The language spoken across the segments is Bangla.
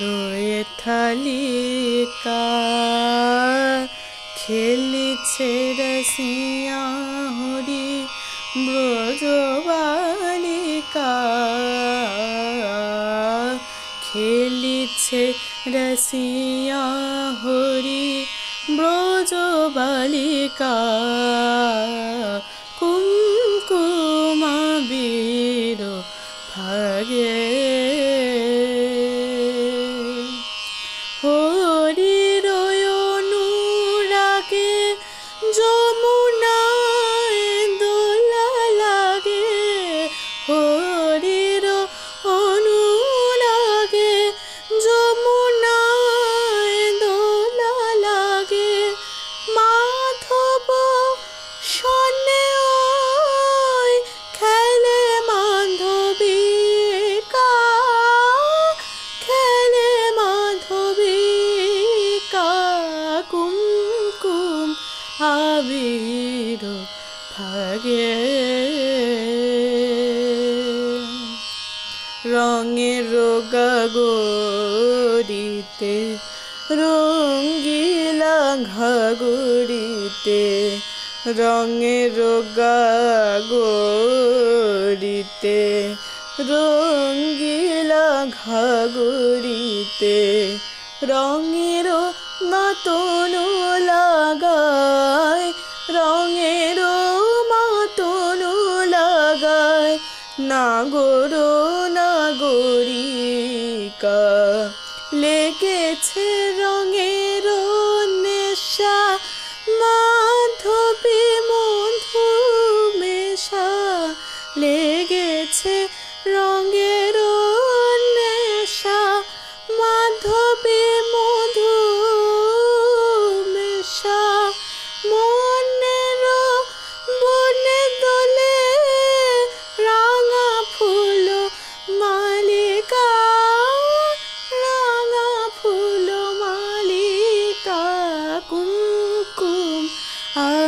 দোয়ে থালিকা খেলিছে রসিয়া হরি ব্রজবালিকা খেলিছে রসিয়া হরি ব্রজবালিকা ভাগে হরির আবির ভাগে। রঙের গাগরিতে রঙ্গিলা ঘাগরিতে রঙের গাগরিতে রঙ্গিলা ঘাগরিতে রঙের মাতন নাগর নাগরিকা লেগেছে রঙের নেশা মাধবী মধু মেশা। লেগেছে রঙের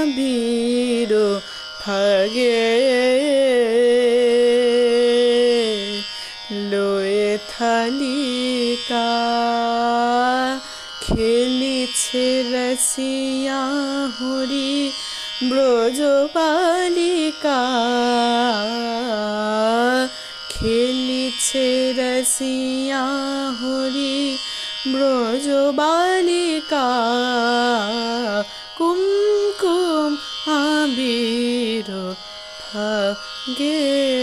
আবির ভাগে লয়ে থালিকা খেলিছে রসিয়া হরি ব্রজ বালিকা খেলিছে রসিয়া হরি ব্রজ বালিকা কুমকুম আবির ভাগে